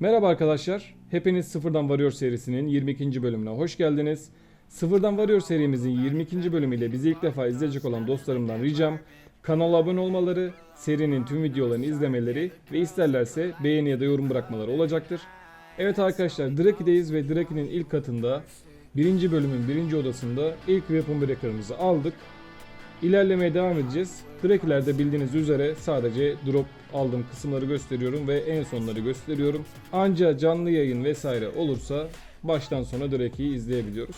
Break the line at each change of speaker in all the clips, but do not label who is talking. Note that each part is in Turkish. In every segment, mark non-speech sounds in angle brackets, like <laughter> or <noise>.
Merhaba arkadaşlar. Hepiniz Sıfırdan Varıyor serisinin 22. bölümüne hoş geldiniz. Sıfırdan Varıyor serimizin 22. bölümüyle bizi ilk defa izleyecek olan dostlarımdan ricam kanala abone olmaları, serinin tüm videolarını izlemeleri ve isterlerse beğeni ya da yorum bırakmaları olacaktır. Evet arkadaşlar Draki'deyiz ve Draki'nin ilk katında birinci bölümün birinci odasında ilk Weapon Breaker'ımızı aldık. İlerlemeye devam edeceğiz. Draki'lerde bildiğiniz üzere sadece drop aldığım kısımları gösteriyorum ve en sonları gösteriyorum. Anca canlı yayın vesaire olursa baştan sona Draki'yi izleyebiliyoruz.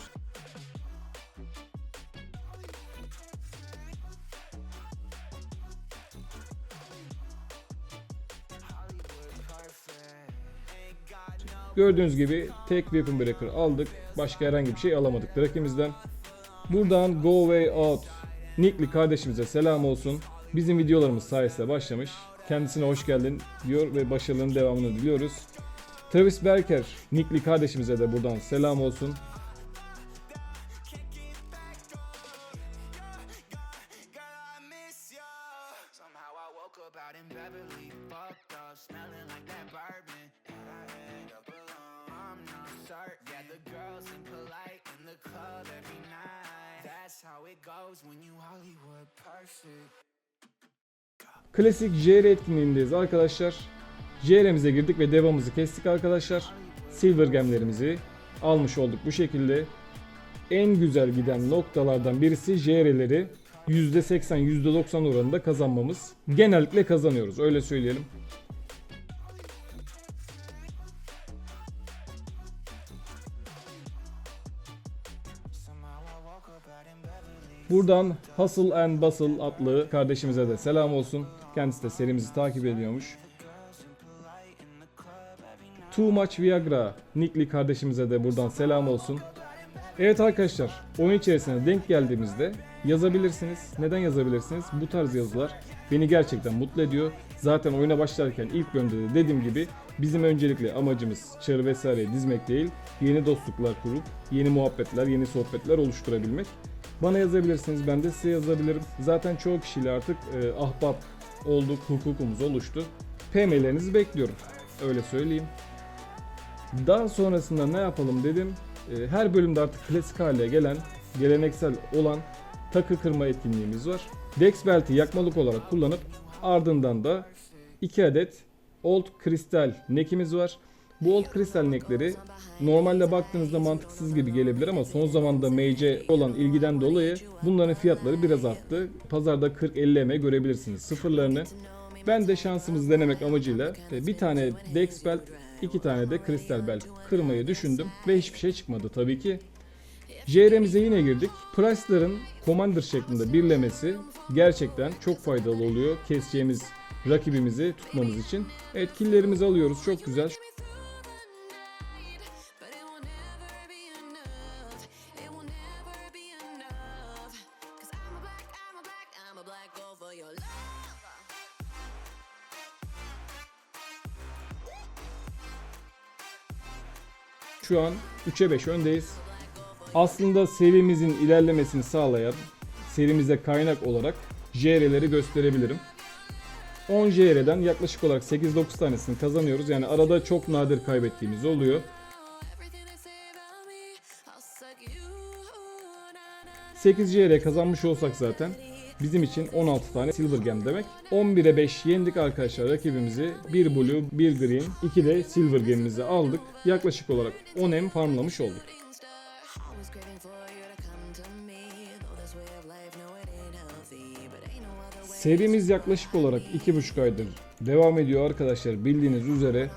Gördüğünüz gibi tek Weapon Breaker aldık. Başka herhangi bir şey alamadık Draki'mizden. Buradan Go Way Out Nickli kardeşimize selam olsun. Bizim videolarımız sayesinde başlamış. Kendisine hoş geldin diyor ve başarıların devamını diliyoruz. Travis Berker Nickli kardeşimize de buradan selam olsun. Klasik JR etkinliğindeyiz arkadaşlar. JR'mize girdik ve devamızı kestik arkadaşlar. Silver gemlerimizi almış olduk bu şekilde. En güzel giden noktalardan birisi JR'leri %80 %90 oranında kazanmamız. Genellikle kazanıyoruz öyle söyleyelim. Buradan Hustle and Bustle adlı kardeşimize de selam olsun. Kendisi de serimizi takip ediyormuş. Too Much Viagra Nickli kardeşimize de buradan selam olsun. Evet arkadaşlar oyun içerisine denk geldiğimizde yazabilirsiniz. Neden yazabilirsiniz? Bu tarz yazılar beni gerçekten mutlu ediyor. Zaten oyuna başlarken ilk bölümde de dediğim gibi bizim öncelikle amacımız çarı vesaire dizmek değil. Yeni dostluklar kurup yeni muhabbetler, yeni sohbetler oluşturabilmek. Bana yazabilirsiniz ben de size yazabilirim. Zaten çoğu kişiyle artık e, ahbap olduk, hukukumuz oluştu. PM'lerinizi bekliyorum. Öyle söyleyeyim. Daha sonrasında ne yapalım dedim. E, Her bölümde artık klasik hale gelen, geleneksel olan takı kırma etkinliğimiz var. Dex Belt'i yakmalık olarak kullanıp ardından da 2 adet Old Crystal neck'imiz var. Bu Old Crystal neck'leri normalde baktığınızda mantıksız gibi gelebilir ama son zamanda Mage'e olan ilgiden dolayı bunların fiyatları biraz arttı. Pazarda 40-50 eme görebilirsiniz sıfırlarını. Ben de şansımızı denemek amacıyla e, bir tane Dex Belt, iki tane de Crystal Belt kırmayı düşündüm ve hiçbir şey çıkmadı tabii ki. JR'mize yine girdik. Price'ların Commander şeklinde birlemesi gerçekten çok faydalı oluyor. Keseceğimiz rakibimizi tutmamız için. Evet killlerimizi alıyoruz çok güzel. Şu an 3'e 5 öndeyiz. Aslında serimizin ilerlemesini sağlayan serimize kaynak olarak JR'leri gösterebilirim. 10 JR'den yaklaşık olarak 8-9 tanesini kazanıyoruz. Yani arada çok nadir kaybettiğimiz oluyor.
Everything they say about me, I'll suck you. Na, na.
8 JR kazanmış olsak zaten bizim için 16 tane Silver Gem demek. 11'e 5 yendik arkadaşlar rakibimizi. 1 Blue, 1 Green, 2 de Silver Gem'imizi aldık. Yaklaşık olarak 10 M farmlamış olduk. Serimiz yaklaşık olarak 2,5 aydır devam ediyor arkadaşlar bildiğiniz üzere.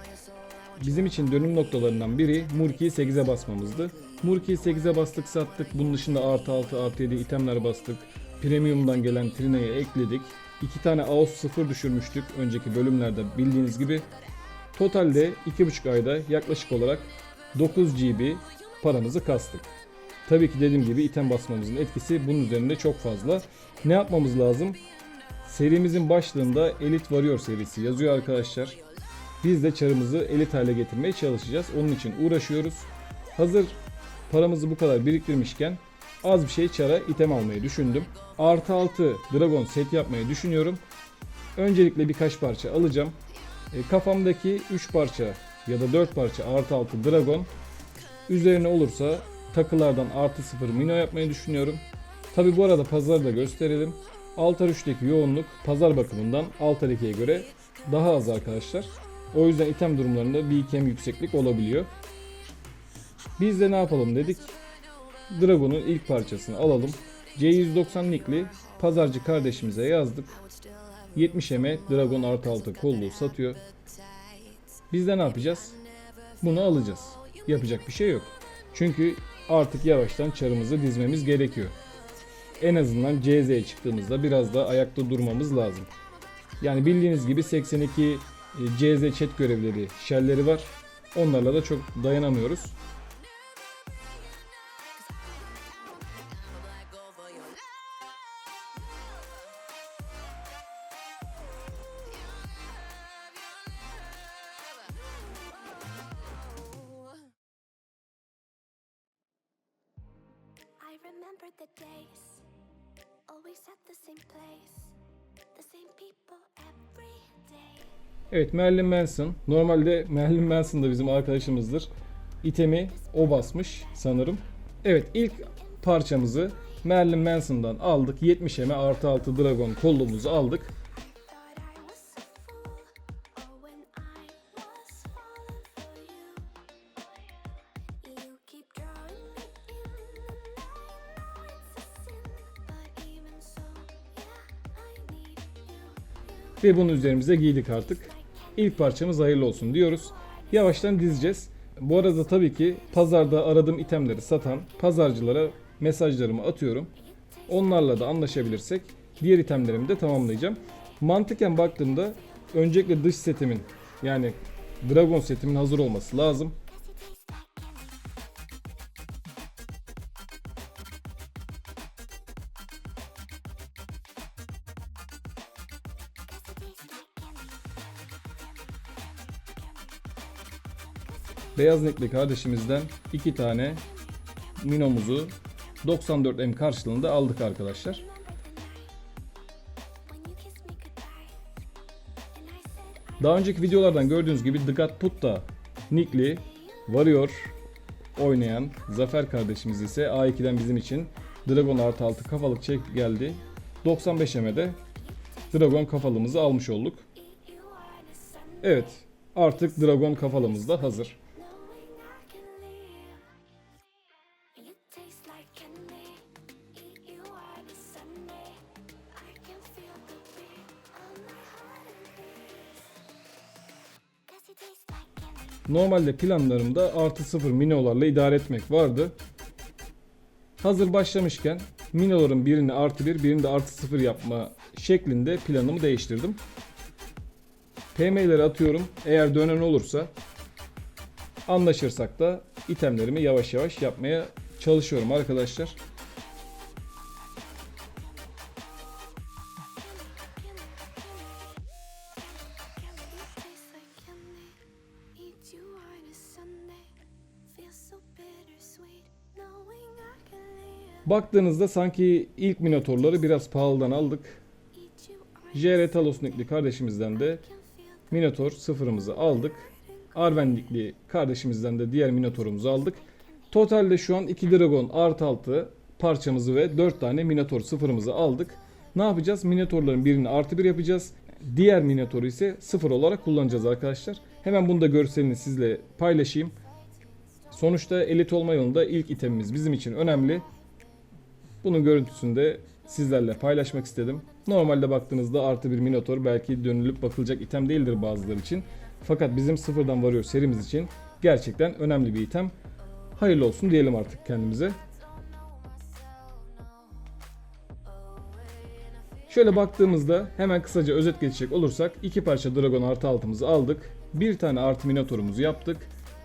Bizim için dönüm noktalarından biri Murki'yi 8'e basmamızdı. Murki'yi 8'e bastık sattık. Bunun dışında artı 6 artı 7 itemler bastık. Premium'dan gelen Trina'yı ekledik. 2 tane AOS 0 düşürmüştük önceki bölümlerde bildiğiniz gibi. Totalde 2,5 ayda yaklaşık olarak 9 GB paramızı kastık. Tabii ki dediğim gibi item basmamızın etkisi bunun üzerinde çok fazla. Ne yapmamız lazım? Serimizin başlığında Elite Warrior serisi yazıyor arkadaşlar. Biz de çarımızı elit hale getirmeye çalışacağız. Onun için uğraşıyoruz. Hazır paramızı bu kadar biriktirmişken az bir şey çara item almayı düşündüm. Artı 6 Dragon set yapmayı düşünüyorum. Öncelikle birkaç parça alacağım. E, kafamdaki 3 parça ya da 4 parça artı 6 dragon üzerine olursa takılardan artı 0 mino yapmayı düşünüyorum. Tabi bu arada pazarı da gösterelim. Altar 3'teki yoğunluk pazar bakımından Altar 2'ye göre daha az arkadaşlar. O yüzden item durumlarında bir ikem yükseklik olabiliyor. Biz de ne yapalım dedik. Dragon'un ilk parçasını alalım. C190 nickli pazarcı kardeşimize yazdık. 70 eme Dragon artı 6 kolluğu satıyor. Biz de ne yapacağız? Bunu alacağız. Yapacak bir şey yok. Çünkü artık yavaştan çarımızı dizmemiz gerekiyor. En azından CZ'ye çıktığımızda biraz da ayakta durmamız lazım. Yani bildiğiniz gibi 82 e, CZ chat görevleri, shell'leri var. Onlarla da çok dayanamıyoruz. Evet Merlin Manson. Normalde Merlin Manson da bizim arkadaşımızdır. İtemi o basmış sanırım. Evet ilk parçamızı Merlin Manson'dan aldık. 70 eme artı 6 Dragon kollumuzu aldık. Ve bunu üzerimize giydik artık. İlk parçamız hayırlı olsun diyoruz. Yavaştan dizeceğiz. Bu arada tabii ki pazarda aradığım itemleri satan pazarcılara mesajlarımı atıyorum. Onlarla da anlaşabilirsek diğer itemlerimi de tamamlayacağım. Mantıken baktığımda öncelikle dış setimin yani Dragon setimin hazır olması lazım. Beyaz Nekli kardeşimizden iki tane Mino'muzu 94M karşılığında aldık arkadaşlar. Daha önceki videolardan gördüğünüz gibi God Putta Nickli Warrior oynayan Zafer kardeşimiz ise A2'den bizim için Dragon artı 6 kafalık çek geldi. 95 M'de Dragon kafalımızı almış olduk. Evet artık Dragon kafalımız da hazır. Normalde planlarımda artı 0 minolarla idare etmek vardı. Hazır başlamışken minoların birini artı 1 birini de artı 0 yapma şeklinde planımı değiştirdim. PM'leri atıyorum. Eğer dönen olursa anlaşırsak da itemlerimi yavaş yavaş yapmaya çalışıyorum arkadaşlar. Baktığınızda sanki ilk minotorları biraz pahalıdan aldık. JR Talos Nickli kardeşimizden de Minotor sıfırımızı aldık. Arvendikli kardeşimizden de diğer Minotor'umuzu aldık. Totalde şu an 2 Dragon artı 6 parçamızı ve 4 tane Minotor sıfırımızı aldık. Ne yapacağız? Minotorların birini artı 1 yapacağız. Diğer Minotor'u ise sıfır olarak kullanacağız arkadaşlar. Hemen bunu da görselini sizle paylaşayım. Sonuçta elit olma yolunda ilk itemimiz bizim için önemli. Bunun görüntüsünü de sizlerle paylaşmak istedim. Normalde baktığınızda artı bir Minotaur belki dönülüp bakılacak item değildir bazıları için. Fakat bizim sıfırdan varıyor serimiz için gerçekten önemli bir item. Hayırlı olsun diyelim artık kendimize. Şöyle baktığımızda hemen kısaca özet geçecek olursak iki parça Dragon artı altımızı aldık. Bir tane artı Minotaur'umuzu yaptık.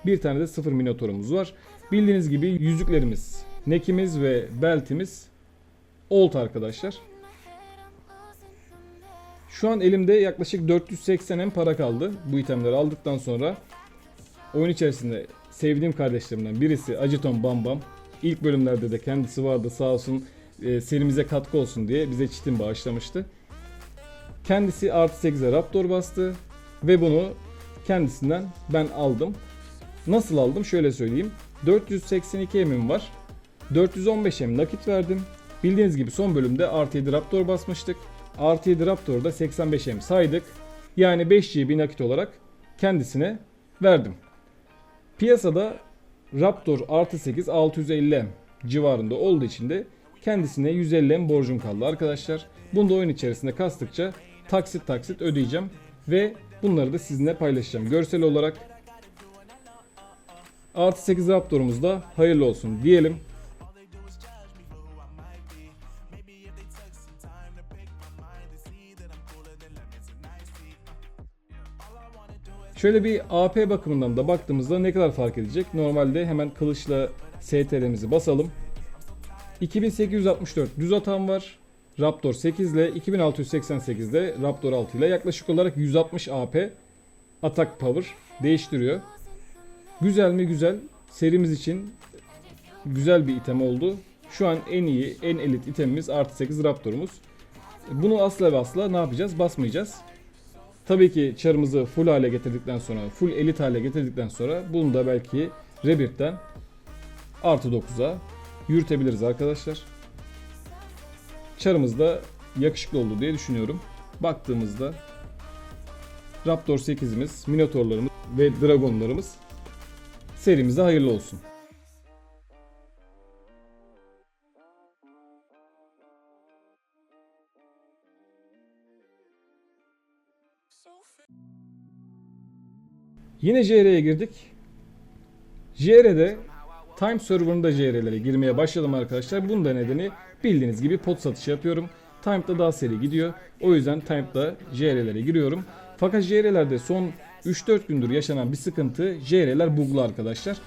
Bir tane de sıfır Minotaur'umuz var. Bildiğiniz gibi yüzüklerimiz, nekimiz ve beltimiz old arkadaşlar. Şu an elimde yaklaşık 480 M para kaldı bu itemleri aldıktan sonra. Oyun içerisinde sevdiğim kardeşlerimden birisi Aciton Bambam. İlk bölümlerde de kendisi vardı sağ olsun e, serimize katkı olsun diye bize çitin bağışlamıştı. Kendisi artı 8'e Raptor bastı ve bunu kendisinden ben aldım. Nasıl aldım? Şöyle söyleyeyim. 482 emim var. 415 em nakit verdim. Bildiğiniz gibi son bölümde artı 7 Raptor basmıştık. Artı 7 Raptor'da 85 em saydık. Yani 5 GB nakit olarak kendisine verdim. Piyasada Raptor artı 8 650 M civarında olduğu için de kendisine 150 M borcum kaldı arkadaşlar. Bunu da oyun içerisinde kastıkça taksit taksit ödeyeceğim ve bunları da sizinle paylaşacağım görsel olarak. Artı 8 Raptor'umuz da hayırlı olsun diyelim. Şöyle bir AP bakımından da baktığımızda ne kadar fark edecek? Normalde hemen kılıçla STR'mizi basalım. 2864 düz atan var. Raptor 8 ile 2688 de Raptor 6 ile yaklaşık olarak 160 AP atak power değiştiriyor. Güzel mi güzel. Serimiz için güzel bir item oldu. Şu an en iyi, en elit itemimiz artı 8 Raptor'umuz. Bunu asla ve asla ne yapacağız? Basmayacağız. Tabii ki çarımızı full hale getirdikten sonra, full elit hale getirdikten sonra bunu da belki Rebirth'ten artı 9'a yürütebiliriz arkadaşlar. Çarımız da yakışıklı oldu diye düşünüyorum. Baktığımızda Raptor 8'imiz, Minotaur'larımız ve Dragon'larımız serimize hayırlı olsun. Yine JR'ye girdik. JR'de Time serverında JR'lere girmeye başladım arkadaşlar. Bunun da nedeni bildiğiniz gibi pot satışı yapıyorum. Time'da daha seri gidiyor. O yüzden Time'da JR'lere giriyorum. Fakat JR'lerde son 3-4 gündür yaşanan bir sıkıntı JR'ler buglu arkadaşlar.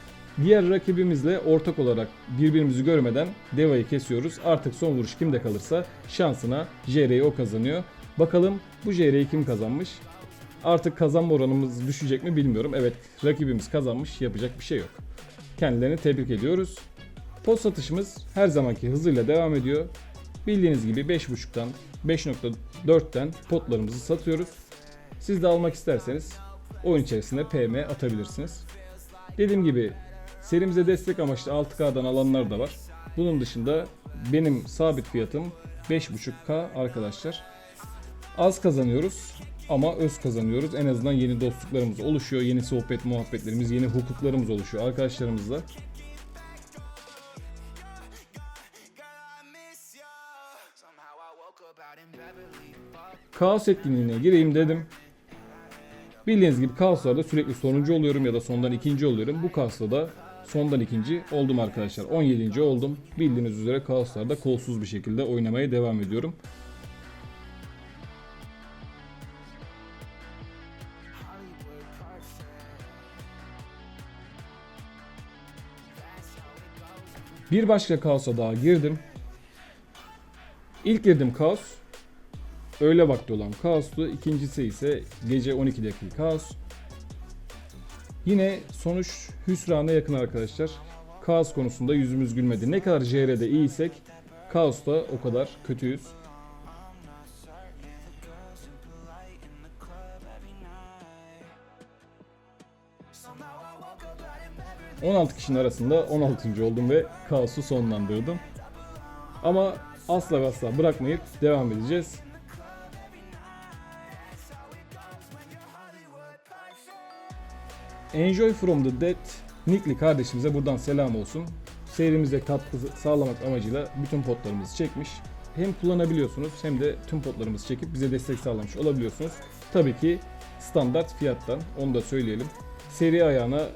Diğer rakibimizle ortak olarak birbirimizi görmeden Deva'yı kesiyoruz. Artık son vuruş kimde kalırsa şansına JR'yi o kazanıyor. Bakalım bu JR'yi kim kazanmış? Artık kazanma oranımız düşecek mi bilmiyorum. Evet rakibimiz kazanmış yapacak bir şey yok. Kendilerini tebrik ediyoruz. Pot satışımız her zamanki hızıyla devam ediyor. Bildiğiniz gibi 5.5'tan 5.4'ten potlarımızı satıyoruz. Siz de almak isterseniz oyun içerisinde PM atabilirsiniz. Dediğim gibi serimize destek amaçlı 6K'dan alanlar da var. Bunun dışında benim sabit fiyatım 5.5K arkadaşlar. Az kazanıyoruz ama öz kazanıyoruz. En azından yeni dostluklarımız oluşuyor. Yeni sohbet muhabbetlerimiz, yeni hukuklarımız oluşuyor arkadaşlarımızla. Kaos etkinliğine gireyim dedim. Bildiğiniz gibi kaoslarda sürekli sonuncu oluyorum ya da sondan ikinci oluyorum. Bu kaosta da sondan ikinci oldum arkadaşlar. 17. oldum. Bildiğiniz üzere kaoslarda kolsuz bir şekilde oynamaya devam ediyorum. Bir başka kaosa daha girdim. İlk girdim kaos. Öğle vakti olan kaostu. İkincisi ise gece 12'deki kaos. Yine sonuç hüsrana yakın arkadaşlar. Kaos konusunda yüzümüz gülmedi. Ne kadar JR'de iyiysek Kaos'ta o kadar kötüyüz. 16 kişinin arasında 16. oldum ve kaosu sonlandırdım. Ama asla ve asla bırakmayıp devam edeceğiz. Enjoy from the Dead Nickli kardeşimize buradan selam olsun. Serimize katkı sağlamak amacıyla bütün potlarımızı çekmiş. Hem kullanabiliyorsunuz hem de tüm potlarımızı çekip bize destek sağlamış olabiliyorsunuz. Tabii ki standart fiyattan onu da söyleyelim. Seri ayağına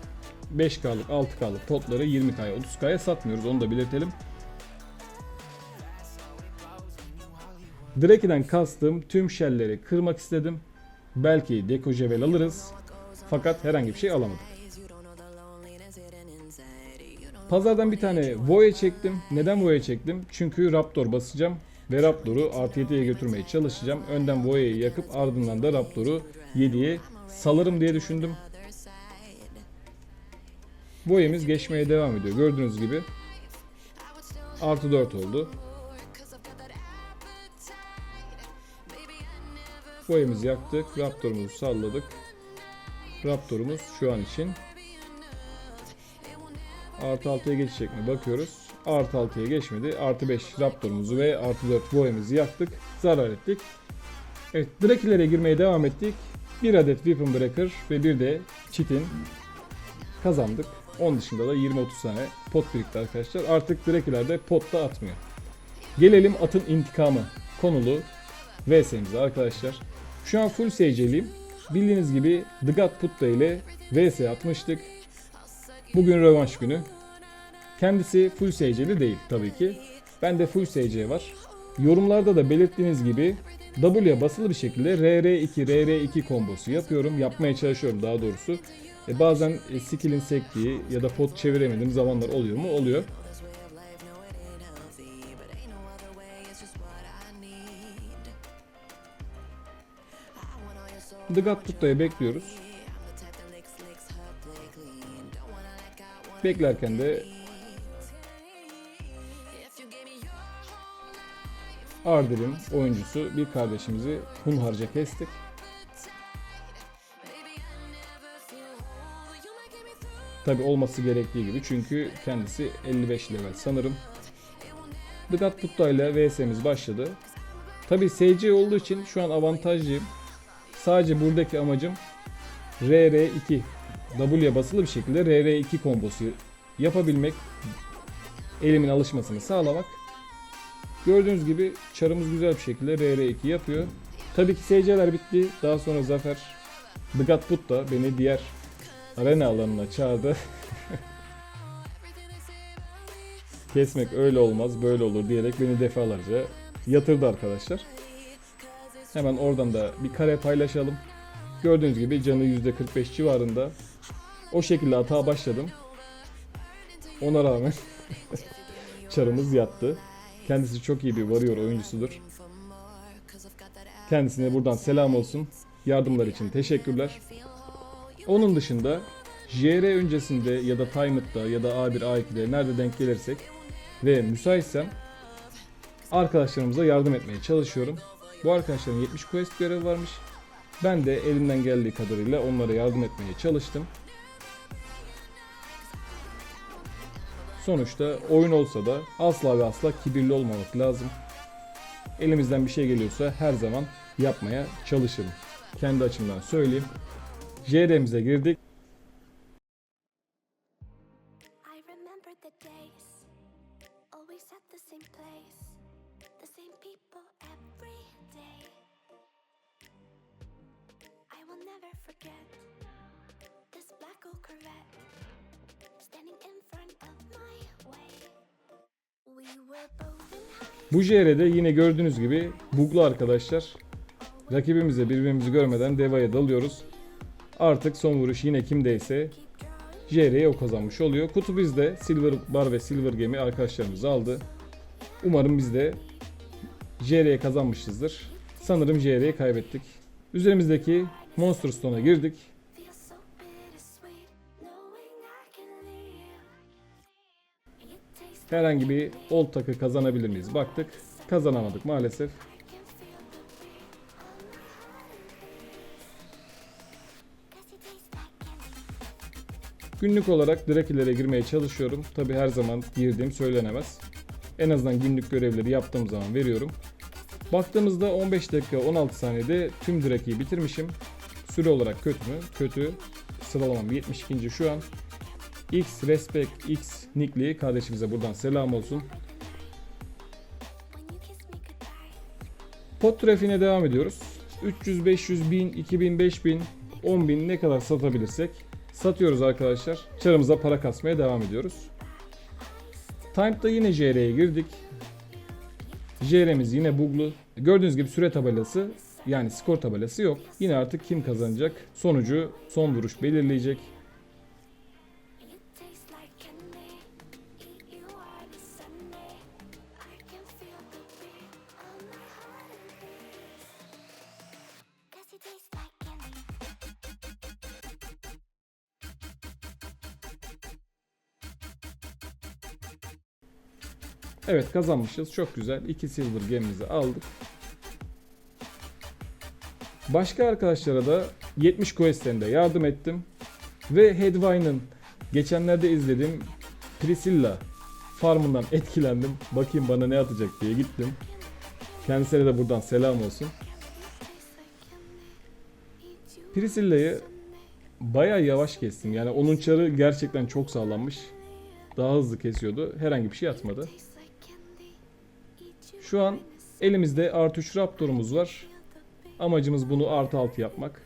5K'lık 6K'lık potları 20K'ya 30K'ya satmıyoruz onu da belirtelim. Drake'den kastım tüm shellleri kırmak istedim. Belki Deko Jevel alırız. Fakat herhangi bir şey alamadık. Pazardan bir tane Voya çektim. Neden Voya çektim? Çünkü Raptor basacağım. Ve Raptor'u artı 7'ye götürmeye çalışacağım. Önden Voya'yı yakıp ardından da Raptor'u 7'ye salarım diye düşündüm. Voya'mız geçmeye devam ediyor. Gördüğünüz gibi. Artı 4 oldu. Voya'mızı yaktık. Raptor'umuzu salladık. Raptor'umuz şu an için. Artı 6'ya geçecek mi bakıyoruz. Artı 6'ya geçmedi. Artı 5 Raptor'umuzu ve artı 4 Boya'mızı yaktık. Zarar ettik. Evet Drakilere girmeye devam ettik. Bir adet Weapon Breaker ve bir de Cheat'in kazandık. Onun dışında da 20-30 tane pot birikti arkadaşlar. Artık Drakiler pot da atmıyor. Gelelim atın intikamı konulu VS'mize arkadaşlar. Şu an full SC'liyim. Bildiğiniz gibi The God Putta ile VS atmıştık. Bugün rövanş günü. Kendisi full SC'li değil tabii ki. Bende full SC var. Yorumlarda da belirttiğiniz gibi W'ye basılı bir şekilde RR2 RR2 kombosu yapıyorum. Yapmaya çalışıyorum daha doğrusu. E bazen e, skill'in sektiği ya da pot çeviremediğim zamanlar oluyor mu? Oluyor. The God Putta'yı bekliyoruz. Beklerken de Ardil'in oyuncusu bir kardeşimizi hunharca kestik. Tabi olması gerektiği gibi çünkü kendisi 55 level sanırım. The God Putta ile VS'miz başladı. Tabi SC olduğu için şu an avantajlıyım. Sadece buradaki amacım RR2 W'ye basılı bir şekilde RR2 kombosu yapabilmek. Elimin alışmasını sağlamak. Gördüğünüz gibi çarımız güzel bir şekilde RR2 yapıyor. Tabii ki SC'ler bitti. Daha sonra Zafer The God Putta beni diğer arena alanına çağırdı. Kesmek öyle olmaz böyle olur diyerek beni defalarca yatırdı arkadaşlar. Hemen oradan da bir kare paylaşalım. Gördüğünüz gibi canı %45 civarında. O şekilde hata başladım. Ona rağmen <laughs> çarımız yattı. Kendisi çok iyi bir varıyor oyuncusudur. Kendisine buradan selam olsun. Yardımlar için teşekkürler. Onun dışında JR öncesinde ya da Time'da ya da A1 A2'de nerede denk gelirsek ve müsaitsem arkadaşlarımıza yardım etmeye çalışıyorum. Bu arkadaşların 70 quest görevi varmış. Ben de elimden geldiği kadarıyla onlara yardım etmeye çalıştım. Sonuçta oyun olsa da asla ve asla kibirli olmamak lazım. Elimizden bir şey geliyorsa her zaman yapmaya çalışırım. Kendi açımdan söyleyeyim. JD'mize girdik. Bu JR'de yine gördüğünüz gibi buglu arkadaşlar. Rakibimize birbirimizi görmeden devaya dalıyoruz. Artık son vuruş yine kimdeyse JR'ye o kazanmış oluyor. Kutu bizde. Silver Bar ve Silver Gemi arkadaşlarımız aldı. Umarım biz de JR'ye kazanmışızdır. Sanırım JR'ye kaybettik. Üzerimizdeki Monster Stone'a girdik. Herhangi bir old takı kazanabilir miyiz? Baktık. Kazanamadık maalesef. Günlük olarak Drakilere girmeye çalışıyorum. Tabi her zaman girdiğim söylenemez. En azından günlük görevleri yaptığım zaman veriyorum. Baktığımızda 15 dakika 16 saniyede tüm Draki'yi bitirmişim. Süre olarak kötü mü? Kötü. Sıralamam 72. şu an. X Respect X Nickli kardeşimize buradan selam olsun. Pot trafiğine devam ediyoruz. 300, 500, 1000, 2000, 5000, 10000 ne kadar satabilirsek satıyoruz arkadaşlar. Çarımıza para kasmaya devam ediyoruz. Time'da yine JR'ye girdik. JR'miz yine buglu. Gördüğünüz gibi süre tabelası yani skor tabelası yok. Yine artık kim kazanacak sonucu son vuruş belirleyecek. Evet kazanmışız. Çok güzel. 2 silver gemimizi aldık. Başka arkadaşlara da 70 questlerinde yardım ettim. Ve Headwine'ın geçenlerde izlediğim Priscilla farmından <laughs> etkilendim. Bakayım bana ne atacak diye gittim. Kendisine de buradan selam olsun. Priscilla'yı bayağı yavaş kestim. Yani onun çarı gerçekten çok sağlammış. Daha hızlı kesiyordu. Herhangi bir şey atmadı. Şu an elimizde artı 3 Raptor'umuz var. Amacımız bunu artı 6 yapmak.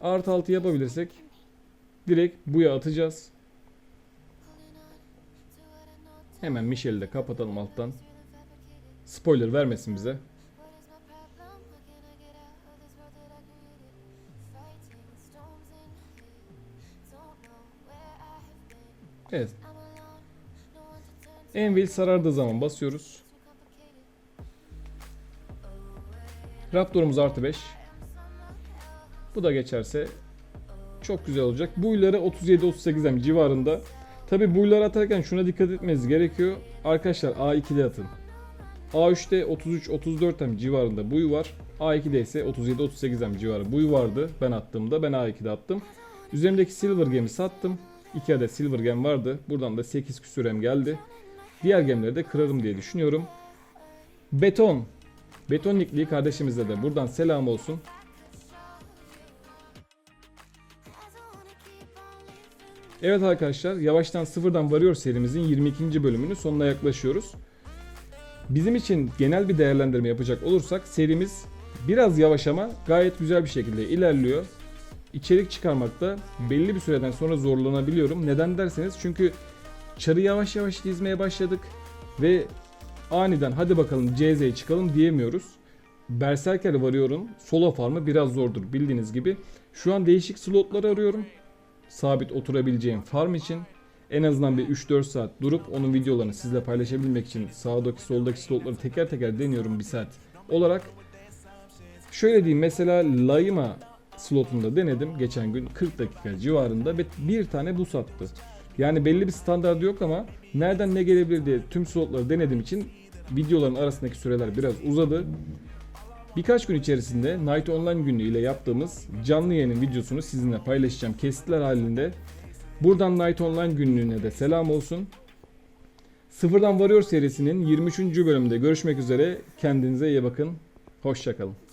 Artı 6 yapabilirsek direkt buya atacağız. Hemen Michel'i de kapatalım alttan. Spoiler vermesin bize. Evet. Envil sarardığı zaman basıyoruz. Raptor'umuz artı 5. Bu da geçerse çok güzel olacak. Buyları 37-38 civarında. Tabi buyları atarken şuna dikkat etmeniz gerekiyor. Arkadaşlar A2'de atın. A3'te 33-34 m civarında buy var. A2'de ise 37-38 m civarı buy vardı. Ben attığımda ben A2'de attım. Üzerimdeki Silver Gem'i sattım. 2 adet Silver Gem vardı. Buradan da 8 küsür M geldi. Diğer gemleri de kırarım diye düşünüyorum. Beton. Beton Nikli kardeşimize de buradan selam olsun. Evet arkadaşlar yavaştan sıfırdan varıyor serimizin 22. bölümünün sonuna yaklaşıyoruz. Bizim için genel bir değerlendirme yapacak olursak serimiz biraz yavaş ama gayet güzel bir şekilde ilerliyor. İçerik çıkarmakta belli bir süreden sonra zorlanabiliyorum. Neden derseniz çünkü çarı yavaş yavaş dizmeye başladık ve aniden hadi bakalım CZ'ye çıkalım diyemiyoruz. Berserker Warrior'un solo farmı biraz zordur bildiğiniz gibi. Şu an değişik slotlar arıyorum. Sabit oturabileceğim farm için. En azından bir 3-4 saat durup onun videolarını sizle paylaşabilmek için sağdaki soldaki slotları teker teker deniyorum bir saat olarak. Şöyle diyeyim mesela Laima slotunda denedim geçen gün 40 dakika civarında ve bir tane bus attı. Yani belli bir standardı yok ama nereden ne gelebilir diye tüm slotları denediğim için videoların arasındaki süreler biraz uzadı. Birkaç gün içerisinde Night Online günlüğü ile yaptığımız canlı yayının videosunu sizinle paylaşacağım kesitler halinde. Buradan Night Online günlüğüne de selam olsun. Sıfırdan Warrior serisinin 23. bölümünde görüşmek üzere. Kendinize iyi bakın. Hoşçakalın.